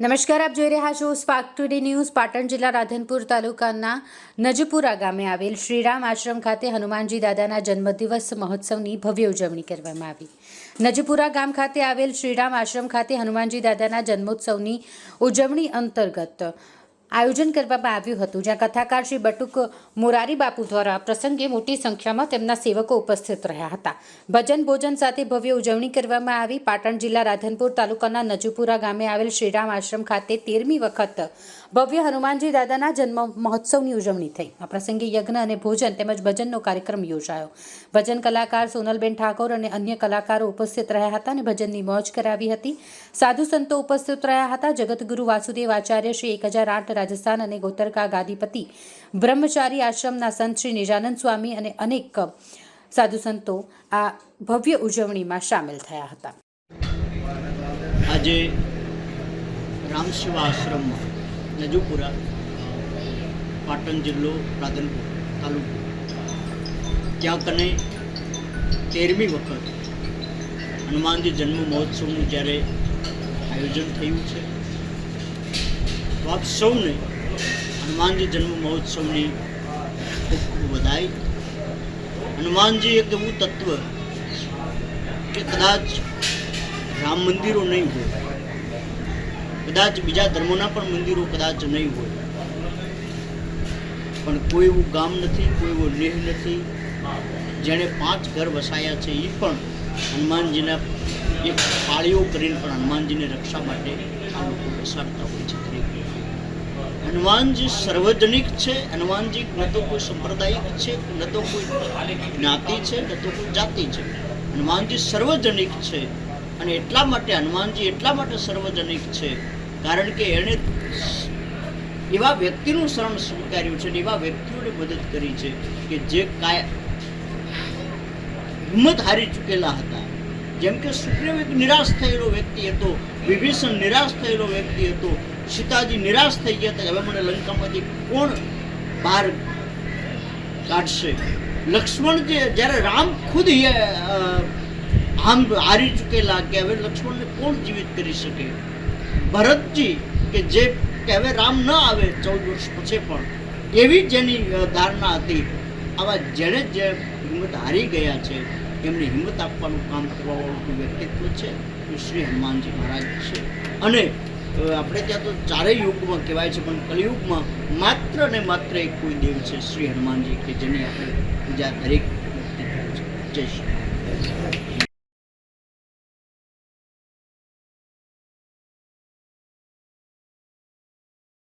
નમસ્કાર, આપ જોઈ રહ્યા છો સ્પાર્ક ટુડે ન્યૂઝ પાટણ જિલ્લા રાધનપુર તાલુકાના નજપુરા ગામે આવેલ શ્રીરામ આશ્રમ ખાતે હનુમાનજી દાદાના જન્મદિવસ મહોત્સવની ભવ્ય ઉજવણી કરવામાં આવી. નજપુરા ગામ ખાતે આવેલ શ્રીરામ આશ્રમ ખાતે હનુમાનજી દાદાના જન્મોત્સવની ઉજવણી અંતર્ગત આયોજન કરવામાં આવ્યું હતું, જ્યાં કથાકાર શ્રી બટુક મોરારી બાપુ દ્વારા પ્રસંગે મોટી સંખ્યામાં તેમના સેવકો ઉપસ્થિત રહ્યા હતા. ભજન ભોજન સાથે ભવ્ય ઉજવણી કરવામાં આવી. પાટણ જિલ્લા રાધનપુર તાલુકાના નજુપુરા ગામે આવેલ શ્રીરામ આશ્રમ ખાતે તેરમી વખત ભવ્ય હનુમાનજી દાદાના જન્મ મહોત્સવની ઉજવણી થઈ. આ પ્રસંગે યજ્ઞ અને ભોજન તેમજ ભજનનો કાર્યક્રમ યોજાયો. ભજન કલાકાર સોનલબેન ઠાકોર અને અન્ય કલાકારો ઉપસ્થિત રહ્યા હતા અને ભજનની મોજ કરાવી હતી. સાધુ સંતો ઉપસ્થિત રહ્યા હતા. જગતગુરુ વાસુદેવ આચાર્ય શ્રી એક હજાર આઠ રાજસ્થાન અને ગોતરકા ગાદીપતિ બ્રહ્મચારી આશ્રમના સંત શ્રી નિજાનંદ સ્વામી અને અનેક સાધુ સંતો આ ભવ્ય ઉજવણીમાં સામેલ થયા હતા. આજે રામશિવા આશ્રમમાં નજુપુરા, પાટણ જિલ્લો રાધનપુર તાલુકો. ત્યાં કને તેરમી વખત હનુમાનજી જન્મ મહોત્સવનું જ્યારે આયોજન થયું છે તો આપ સૌને હનુમાનજી જન્મ મહોત્સવની ખૂબ ખૂબ વધાઈ હનુમાનજી એક એવું તત્વ કે કદાચ રામ મંદિરો નહીં હોય. કદાચ બીજા ધર્મોના પણ મંદિરો કદાચ નહીં હોય. પણ કોઈ એવું ગામ નથી, કોઈ એવો લેહ નથી. જેણે પાંચ ઘર વસાયા છે એ પણ હનુમાનજીના એક પાળીઓ કરીને પણ હનુમાનજીની રક્ષા માટે આ લોકો વસાડતા હોય છે. દરેક હનુમાનજી સર્વજનિક છે, હનુમાનજી ન તો કોઈ સંપ્રદાયિક છે, ન તો કોઈ જ્ઞાતિ છે, ન તો કોઈ જાતિ છે. હનુમાનજી સર્વજનિક છે અને એટલા માટે હનુમાનજી એટલા માટે સર્વજનિક છે, કારણ કે એણે એવા વ્યક્તિનું શરણ સ્વીકાર્યું છે અને એવા વ્યક્તિઓને મદદ કરી છે કે જે કાય હિંમત હારી ચૂકેલા હતા. જેમ કે સુગ્રીવ એક નિરાશ થયેલો વ્યક્તિ હતો, વિભીષણ નિરાશ થયેલો વ્યક્તિ હતો સીતાજી નિરાશ થઈ ગયા હતા હવે મને લંકામાંથી કોણ બહાર કાઢશે? લક્ષ્મણ જે, જ્યારે રામ ખુદ આમ હારી ચૂકેલા કે હવે લક્ષ્મણને કોણ જીવિત કરી શકે? ભરતજી કે જે, કે હવે રામ ન આવે ચૌદ વર્ષ પછી પણ, એવી જેની ધારણા હતી. આવા જેણે જે હિંમત હારી ગયા છે, એમને હિંમત આપવાનું કામ કરવાવાળું વ્યક્તિત્વ છે? એ શ્રી હનુમાનજી મહારાજ છે. અને આપણે ત્યાં તો ચારેય યુગમાં કહેવાય છે, પણ કલિયુગમાં માત્ર ને માત્ર એક કોઈ દેવ છે, શ્રી હનુમાનજી, કે જેની આપણે પૂજા દરેક વ્યક્તિ કરે છે જય શ્રી.